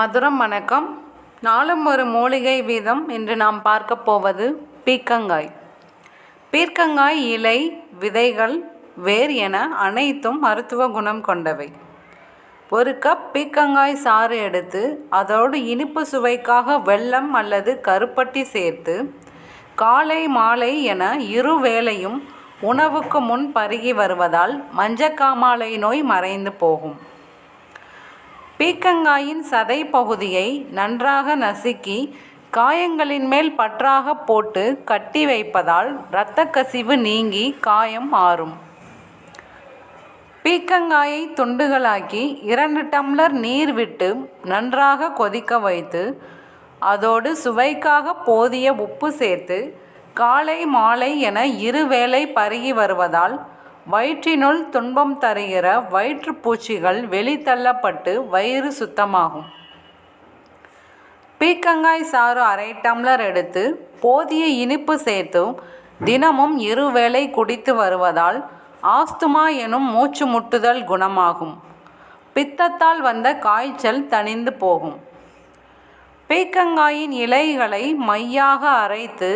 மதுரம் வணக்கம். நாளும் ஒரு மூலிகை வீதம் இன்று நாம் பார்க்க போவது பீர்க்கங்காய். பீர்க்கங்காய் இலை விதைகள் வேர் என அனைத்தும் மருத்துவ குணம் கொண்டவை. ஒரு கப் பீர்க்கங்காய் சாறு எடுத்து அதோடு இனிப்பு சுவைக்காக வெல்லம் அல்லது கருப்பட்டி சேர்த்து காலை மாலை என இரு வேளையும் உணவுக்கு முன் பருகி வருவதால் மஞ்சக்காமாலை நோய் மறைந்து போகும். பீக்கங்காயின் சதை பகுதியை நன்றாக நசுக்கி காயங்களின் மேல் பற்றாக போட்டு கட்டி வைப்பதால் இரத்த கசிவு நீங்கி காயம் ஆறும் பீக்கங்காயை துண்டுகளாக்கி இரண்டு டம்ளர் நீர் விட்டு நன்றாக கொதிக்க வைத்து அதோடு சுவைக்காக போதிய உப்பு சேர்த்து காலை மாலை என இருவேளை பருகி வருவதால் வயிற்றினுள் துன்பம் தருகிற வயிற்றுப்பூச்சிகள் வெளித்தள்ளப்பட்டு வயிறு சுத்தமாகும். பீர்க்கங்காய் சாறு அரை டம்ளர் எடுத்து போதிய இனிப்பு சேர்த்தும் தினமும் இருவேளை குடித்து வருவதால் ஆஸ்துமா எனும் மூச்சு முட்டுதல் குணமாகும். பித்தத்தால் வந்த காய்ச்சல் தணிந்து போகும். பீர்க்கங்காயின் இலைகளை மையாக அரைத்து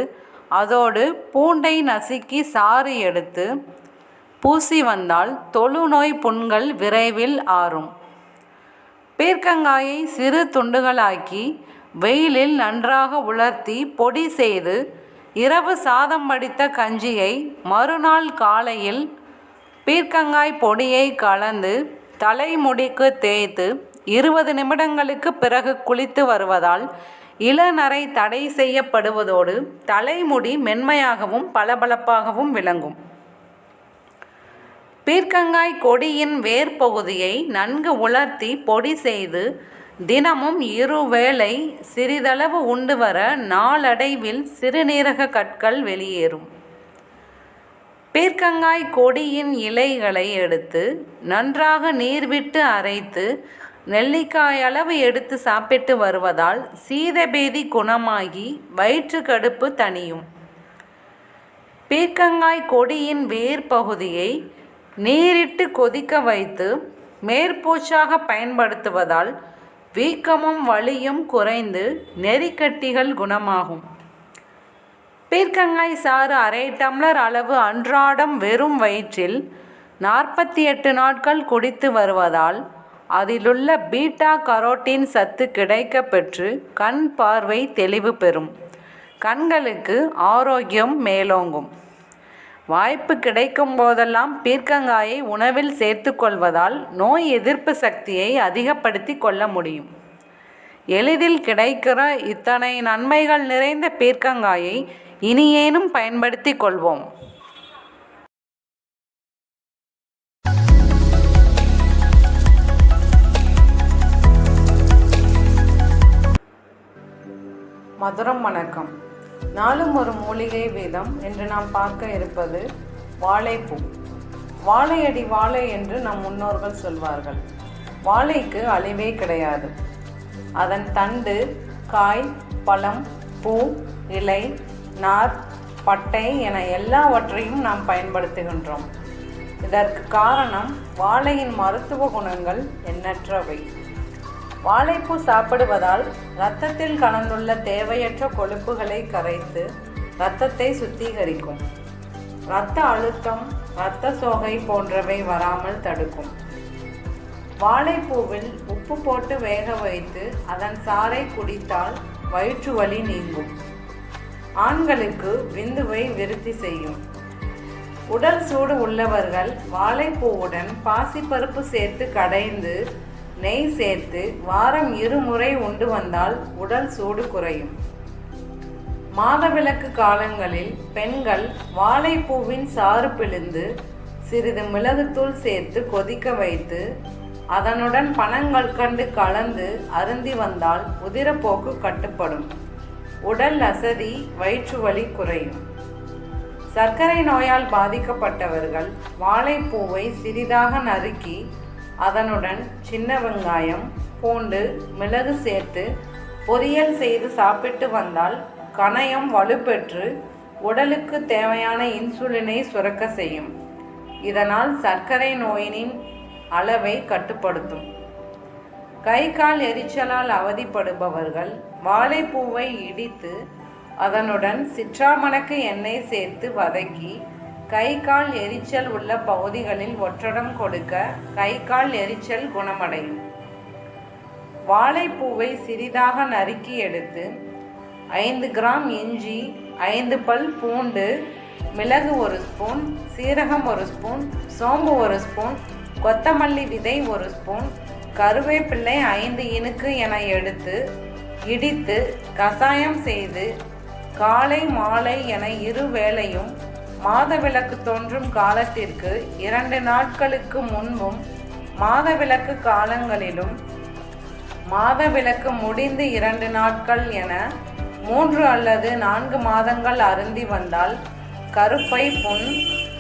அதோடு பூண்டை நசுக்கி சாறு எடுத்து பூசி வந்தால் தொழுநோய் புண்கள் விரைவில் ஆறும். பீர்க்கங்காயை சிறு துண்டுகளாக்கி வெயிலில் நன்றாக உலர்த்தி பொடி செய்து இரவு சாதம் வடித்த கஞ்சியை மறுநாள் காலையில் பீர்க்கங்காய் பொடியை கலந்து தலைமுடிக்கு தேய்த்து இருபது நிமிடங்களுக்கு பிறகு குளித்து வருவதால் இளநரை தடை செய்யப்படுவதோடு தலைமுடி மென்மையாகவும் பளபளப்பாகவும் விளங்கும். பீர்க்கங்காய் கொடியின் வேர் பகுதியை நன்கு உலர்த்தி பொடி செய்து தினமும் இருவேளை சிறிதளவு உண்டு வர நாளடைவில் சிறுநீரக கற்கள் வெளியேறும். பீர்க்கங்காய் கொடியின் இலைகளை எடுத்து நன்றாக நீர் விட்டு அரைத்து நெல்லிக்காய் அளவு எடுத்து சாப்பிட்டு வருவதால் சீதபேதி குணமாகி வயிற்று கடுப்பு தணியும். பீர்க்கங்காய் கொடியின் வேர் பகுதியை நீரிட்டு கொதிக்க வைத்து மேற்பூச்சாக பயன்படுத்துவதால் வீக்கமும் வலியும் குறைந்து நெறிக்கட்டிகள் குணமாகும். பீர்க்கங்காய் சாறு அரை டம்ளர் அளவு அன்றாடம் வெறும் வயிற்றில் நாற்பத்தி எட்டு நாட்கள் குடித்து வருவதால் அதிலுள்ள பீட்டா கரோட்டின் சத்து கிடைக்க பெற்று கண் பார்வை தெளிவு பெறும். கண்களுக்கு ஆரோக்கியம் மேலோங்கும். வாய்ப்பு கிடைக்கும் போதெல்லாம் பீர்க்கங்காயை உணவில் சேர்த்து கொள்வதால் நோய் எதிர்ப்பு சக்தியை அதிகப்படுத்தி கொள்ள முடியும். எளிதில் கிடைக்கிற இத்தனை நன்மைகள் நிறைந்த பீர்க்கங்காயை இனியேனும் பயன்படுத்தி கொள்வோம். மதுரம் வணக்கம். நாளும் ஒரு மூலிகை வீதம் என்று நாம் பார்க்க இருப்பது வாழைப்பூ. வாழையடி வாழை என்று நம் முன்னோர்கள் சொல்வார்கள். வாழைக்கு அழிவே கிடையாது. அதன் தண்டு காய் பழம் பூ இலை நார் பட்டை என எல்லாவற்றையும் நாம் பயன்படுத்துகின்றோம். இதற்கு காரணம் வாழையின் மருத்துவ குணங்கள் எண்ணற்றவை. வாழைப்பூ சாப்பிடுவதால் இரத்தத்தில் கலந்துள்ள தேவையற்ற கொழுப்புகளை கரைத்து இரத்தத்தை சுத்திகரிக்கும். இரத்த அழுத்தம் இரத்த சோகை போன்றவை வராமல் தடுக்கும். வாழைப்பூவில் உப்பு போட்டு வேக வைத்து அதன் சாறை குடித்தால் வயிற்று வலி நீங்கும். ஆண்களுக்கு விந்துவை விருத்தி செய்யும். உடல் சூடு உள்ளவர்கள் வாழைப்பூவுடன் பாசிப்பருப்பு சேர்த்து கடைந்து நெய் சேர்த்து வாரம் இருமுறை உண்டு வந்தால் உடல் சூடு குறையும். மாதவிலக்கு காலங்களில் பெண்கள் வாழைப்பூவின் சாறு பிழிந்து சிறிது மிளகுத்தூள் சேர்த்து கொதிக்க வைத்து அதனுடன் பனங்கள் கண்டு கலந்து அருந்தி வந்தால் உதிரப்போக்கு கட்டுப்படும். உடல் அசதி வயிற்று வலி குறையும். சர்க்கரை நோயால் பாதிக்கப்பட்டவர்கள் வாழைப்பூவை சிறிதாக நறுக்கி அதனுடன் சின்ன வெங்காயம் பூண்டு மிளகு சேர்த்து பொரியல் செய்து சாப்பிட்டு வந்தால் கணையம் வலுப்பெற்று உடலுக்கு தேவையான இன்சுலினை சுரக்க செய்யும். இதனால் சர்க்கரை நோயினின் அளவை கட்டுப்படுத்தும். கை கால் எரிச்சலால் அவதிப்படுபவர்கள் வாழைப்பூவை இடித்து அதனுடன் சிற்றாமணக்கு எண்ணெய் சேர்த்து வதக்கி கை கால் எரிச்சல் உள்ள பகுதிகளில் ஒற்றடம் கொடுக்க கை கால் எரிச்சல் குணமடையும். வாழைப்பூவை சிறிதாக நறுக்கி எடுத்து ஐந்து கிராம் இஞ்சி ஐந்து பல் பூண்டு மிளகு ஒரு ஸ்பூன் சீரகம் ஒரு ஸ்பூன் சோம்பு ஒரு ஸ்பூன் கொத்தமல்லி விதை ஒரு ஸ்பூன் கருவேப்பிள்ளை ஐந்து இனுக்கு என எடுத்து இடித்து கசாயம் செய்து காலை மாலை என இரு வேளையும் மாதவிலக்கு தோன்றும் காலத்திற்கு இரண்டு நாட்களுக்கு முன்பும் மாதவிலக்கு காலங்களிலும் மாதவிலக்கு முடிந்து இரண்டு நாட்கள் என மூன்று அல்லது நான்கு மாதங்கள் அருந்தி வந்தால் கருப்பை புண்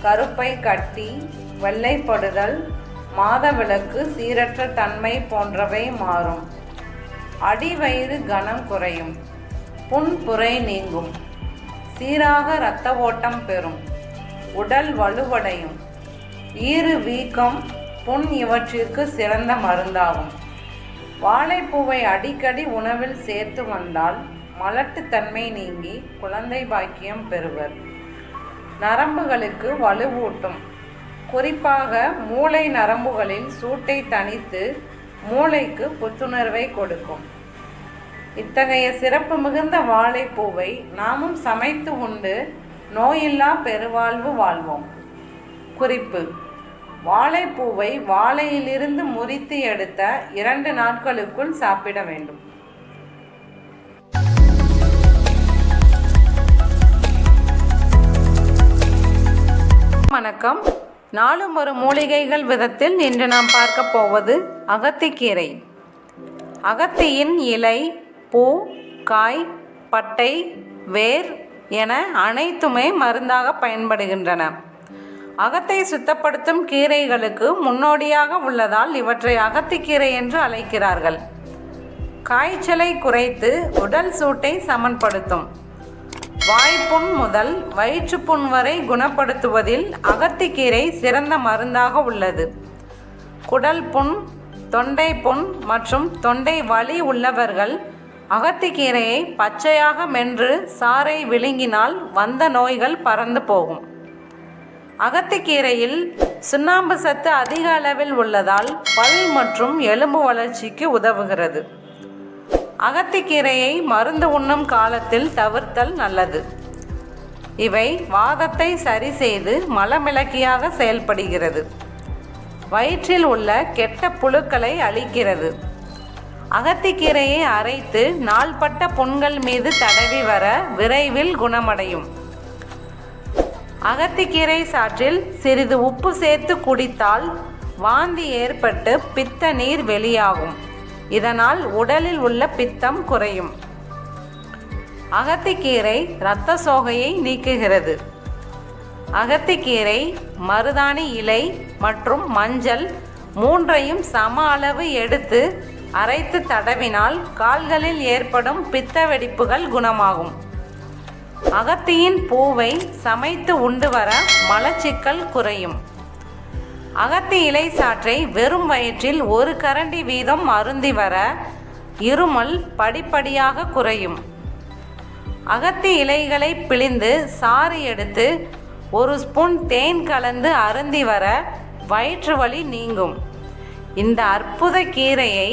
கருப்பை கட்டி வெள்ளைப்படுதல் மாதவிளக்கு சீரற்ற தன்மை போன்றவை மாறும். அடிவயிறு கனம் குறையும் புண்புரை நீங்கும். சீராக இரத்த ஓட்டம் பெறும். உடல் வலுவடையும். ஈறு வீக்கம் புண் இவற்றிற்கு சிறந்த மருந்தாகும். வாழைப்பூவை அடிக்கடி உணவில் சேர்த்து வந்தால் மலட்டுத்தன்மை நீங்கி குழந்தை பாக்கியம் பெறுவர். நரம்புகளுக்கு வலுவூட்டும். குறிப்பாக மூளை நரம்புகளில் சூட்டை தணித்து மூளைக்கு புத்துணர்வை கொடுக்கும். இத்தகைய சிறப்பு மிகுந்த வாழைப்பூவை நாமும் சமைத்து உண்டு நோயில்லா பெருவாழ்வு வாழ்வோம். குறிப்பு. வாழைப்பூவை வாழையிலிருந்து முறித்து எடுத்த இரண்டு நாட்களுக்குள் சாப்பிட வேண்டும். வணக்கம். நாளும் ஒரு மூலிகைகள் விதத்தில் இன்று நாம் பார்க்க போவது அகத்திக்கீரை. அகத்தியின் இலை பூ காய் பட்டை வேர் என அனைத்துமே மருந்தாக பயன்படுகின்றன. அகத்தை சுத்தப்படுத்தும் கீரைகளுக்கு முன்னோடியாக உள்ளதால் இவற்றை அகத்திக்கீரை என்று அழைக்கிறார்கள். காய்ச்சலை குறைத்து உடல் சூட்டை சமன்படுத்தும். வாய்ப்புண் முதல் வயிற்றுப்புண் வரை குணப்படுத்துவதில் அகத்திக்கீரை சிறந்த மருந்தாக உள்ளது. குடல் புண் தொண்டை புண் மற்றும் தொண்டை வலி உள்ளவர்கள் அகத்திக்கீரையை பச்சையாக மென்று சாறை விழுங்கினால் வந்த நோய்கள் பறந்து போகும். அகத்திக்கீரையில் சுண்ணாம்பு சத்து அதிக அளவில் உள்ளதால் பல் மற்றும் எலும்பு வளர்ச்சிக்கு உதவுகிறது. அகத்திக்கீரையை மருந்து உண்ணும் காலத்தில் தவிர்த்தல் நல்லது. இவை வாதத்தை சரி செய்து மலமிளக்கியாக செயல்படுகிறது. வயிற்றில் உள்ள கெட்ட புழுக்களை அழிக்கிறது. அகத்திக்கீரையை அரைத்து நாள்பட்ட புண்கள் மீது தடவி வர விரைவில் குணமடையும். அகத்திக்கீரை சாற்றில் சிறிது உப்பு சேர்த்து குடித்தால் வாந்தி ஏற்பட்டு பித்த நீர் வெளியாகும். இதனால் உடலில் உள்ள பித்தம் குறையும். அகத்திக்கீரை இரத்த சோகையை நீக்குகிறது. அகத்திக்கீரை மருதாணி இலை மற்றும் மஞ்சள் மூன்றையும் சம அளவு எடுத்து அரைத்து தடவினால் கால்களில் ஏற்படும் பித்த வெடிப்புகள் குணமாகும். அகத்தியின் பூவை சமைத்து உண்டு வர மலச்சிக்கல் குறையும். அகத்தி இலை சாற்றை வெறும் வயிற்றில் ஒரு கரண்டி வீதம் அருந்தி வர இருமல் படிப்படியாக குறையும். அகத்தி இலைகளை பிழிந்து சாறு எடுத்து ஒரு ஸ்பூன் தேன் கலந்து அருந்தி வர வயிற்று வலி நீங்கும். இந்த அற்புத கீரையை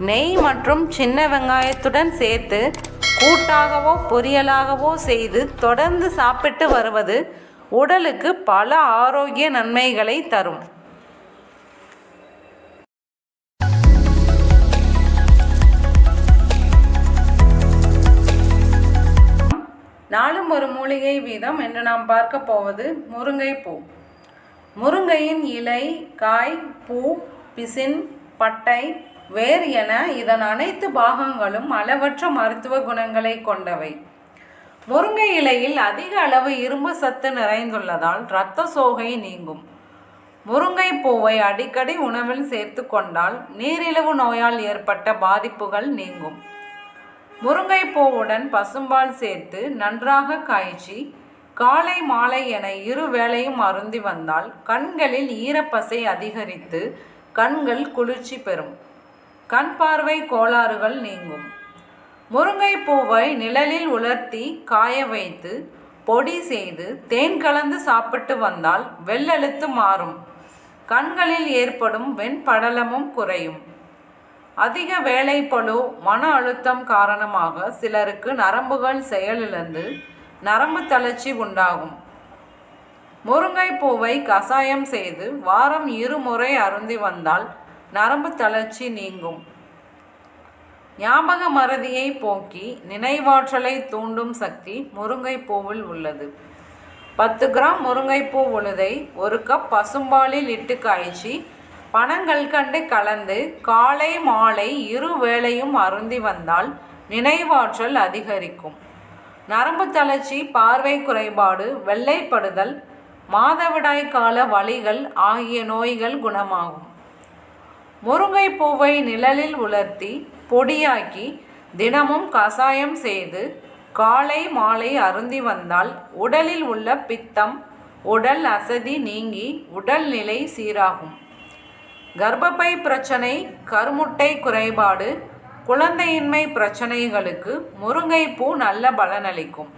நெய் மற்றும் சின்ன வெங்காயத்துடன் சேர்த்து கூட்டாகவோ பொரியலாகவோ செய்து தொடர்ந்து சாப்பிட்டு வருவது உடலுக்கு பல ஆரோக்கிய நன்மைகளை தரும். நாளும் ஒரு மூலிகை வீதம் என்று நாம் பார்க்க போவது முருங்கை பூ முருங்கையின் இலை காய் பூ பிசின் பட்டை வேர் என இதன் அனைத்து பாகங்களும் அளவற்ற மருத்துவ குணங்களை கொண்டவை. முருங்கை இலையில் அதிக அளவு இரும்பு சத்து நிறைந்துள்ளதால் இரத்த சோகை நீங்கும். முருங்கை பூவை அடிக்கடி உணவில் சேர்த்து கொண்டால் நீரிழிவு நோயால் ஏற்பட்ட பாதிப்புகள் நீங்கும். முருங்கை பூவுடன் பசும்பால் சேர்த்து நன்றாக காய்ச்சி காலை மாலை என இரு வேளையும் அருந்தி வந்தால் கண்களில் ஈரப்பசை அதிகரித்து கண்கள் குளிர்ச்சி பெறும். கண் பார்வை கோளாறுகள் நீங்கும். முருங்கைப்பூவை நிழலில் உலர்த்தி காய வைத்து பொடி செய்து தேன் கலந்து சாப்பிட்டு வந்தால் வெள்ளெழுத்து மாறும். கண்களில் ஏற்படும் வெண்படலமும் குறையும். அதிக வேலைப்பழு மன அழுத்தம் காரணமாக சிலருக்கு நரம்புகள் செயலிழந்து நரம்பு தளர்ச்சி உண்டாகும். முருங்கைப்பூவை கசாயம் செய்து வாரம் இருமுறை அருந்தி வந்தால் நரம்பு தளர்ச்சி நீங்கும். ஞாபக மறதியை போக்கி நினைவாற்றலை தூண்டும் சக்தி முருங்கைப்பூவில் உள்ளது. பத்து கிராம் முருங்கைப்பூ உழுதை ஒரு கப் பசும்பாலில் இட்டு காய்ச்சி பனங்கல்கண்டு கலந்து காலை மாலை இரு வேளையும் அருந்தி வந்தால் நினைவாற்றல் அதிகரிக்கும். நரம்பு தளர்ச்சி பார்வை குறைபாடு வெள்ளைப்படுதல் மாதவிடாய் கால வலிகள் ஆகிய நோய்கள் குணமாகும். முருங்கைப்பூவை நிழலில் உலர்த்தி பொடியாக்கி தினமும் கசாயம் செய்து காலை மாலை அருந்தி வந்தால் உடலில் உள்ள பித்தம் உடல் அசதி நீங்கி உடல்நிலை சீராகும். கர்ப்பப்பை பிரச்சனை கருமுட்டை குறைபாடு குழந்தையின்மை பிரச்சனைகளுக்கு முருங்கைப்பூ நல்ல பலனளிக்கும்.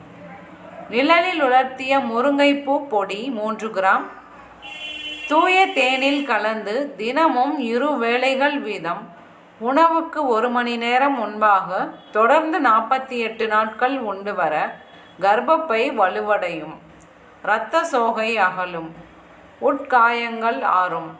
நிழலில் உலர்த்திய முருங்கைப்பூ பொடி மூன்று கிராம் தூய தேனில் கலந்து தினமும் இரு வேளைகள் வீதம். உணவுக்கு ஒரு மணி நேரம் முன்பாக தொடர்ந்து நாற்பத்தி எட்டு நாட்கள் உண்டு வர கர்ப்பப்பை வலுவடையும். இரத்த சோகை அகலும். உட்காயங்கள் ஆறும்.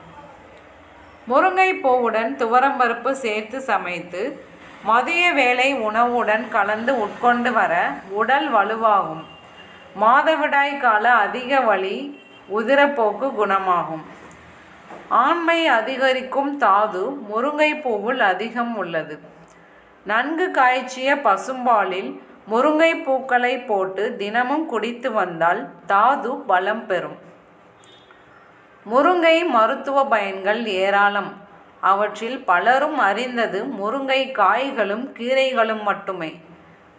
முருங்கைப்பூவுடன் துவரம்பருப்பு சேர்த்து சமைத்து மதிய வேளை உணவுடன் கலந்து உட்கொண்டு வர உடல் வலுவாகும். மாதவிடாய் கால அதிக வலி உதிரப்போக்கு குணமாகும். ஆண்மை அதிகரிக்கும் தாது முருங்கைப்பூவில் அதிகம் உள்ளது. நன்கு காய்ச்சிய பசும்பாலில் முருங்கை பூக்களை போட்டு தினமும் குடித்து வந்தால் தாது பலம் பெறும். முருங்கை மருத்துவ பயன்கள் ஏராளம். அவற்றில் பலரும் அறிந்தது முருங்கை காய்களும் கீரைகளும் மட்டுமே.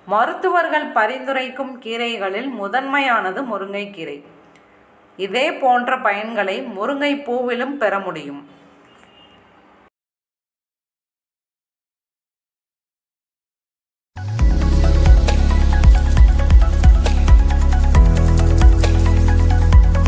மருத்துவர்கள் பரிந்துரைக்கும் கீரைகளில் முதன்மையானது முருங்கைக்கீரை. இதே போன்ற பயன்களை முருங்கை பூவிலும் பெற முடியும்.